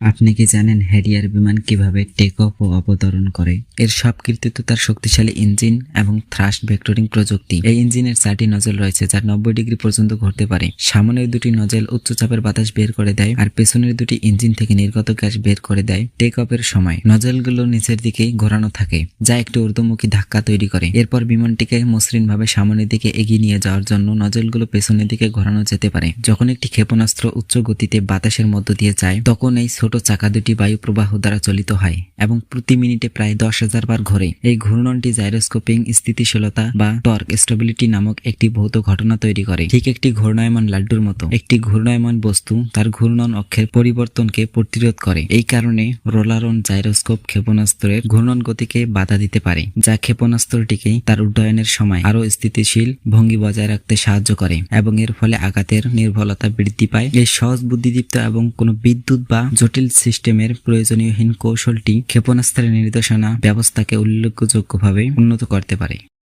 আপনি কি জানেন হ্যারিয়ার বিমান কীভাবে টেক অফ ও অবতরণ করে? এর সব কৃতিত্ব তার শক্তিশালী ইঞ্জিন এবং থ্রাস্ট ভেক্টরিং প্রযুক্তি। এই ইঞ্জিনের চারটি নজল রয়েছে যা নব্বই ডিগ্রি পর্যন্ত ঘুরতে পারে। সামনের দুটি নজল উচ্চ চাপের বাতাস বের করে দেয় আর পেছনের দুটি ইঞ্জিন থেকে নির্গত গ্যাস বের করে দেয় টেক অফের সময়। নজলগুলো নিচের দিকে ঘোরানো থাকে, যা একটি ঊর্ধ্বমুখী ধাক্কা তৈরি করে। এরপর বিমানটিকে মসৃণভাবে সামনের দিকে এগিয়ে নিয়ে যাওয়ার জন্য নজলগুলো পেছনের দিকে ঘোরানো যেতে পারে। যখন একটি ক্ষেপণাস্ত্র উচ্চ গতিতে বাতাসের মধ্য দিয়ে যায়, তখন এই ছোট চাকা দুটি বায়ু প্রবাহ দ্বারা চালিত হয় এবং প্রতি মিনিটে প্রায় দশ হাজার বার ঘোরে। এই ঘূর্ণনটি জাইরোস্কোপিং, স্থিতিশীলতা বা টর্ক স্টেবিলিটি নামক একটি ভৌত ঘটনা তৈরি করে। ঠিক একটি ঘূর্ণায়মান লাড্ডুর মতো। একটি ঘূর্ণায়মান বস্তু তার ঘূর্ণন অক্ষের পরিবর্তনকে প্রতিরোধ করে। এই কারণে রোলারন জাইরোস্কোপ ক্ষেপণাস্ত্রের ঘূর্ণন গতিকে বাধা দিতে পারে, যা ক্ষেপণাস্ত্রটিকে তার উড্ডয়নের সময় আরও স্থিতিশীল ভঙ্গি বজায় রাখতে সাহায্য করে এবং এর ফলে আঘাতের নির্ভরতা বৃদ্ধি পায়। এই সহজ বুদ্ধিদীপ্ত এবং কোনো বিদ্যুৎ বা জটিল সিস্টেমের প্রয়োজনীয়হীন কৌশলটি ক্ষেপণাস্ত্রের নির্দেশনা ব্যবস্থাকে উল্লেখযোগ্যভাবে উন্নত করতে পারে।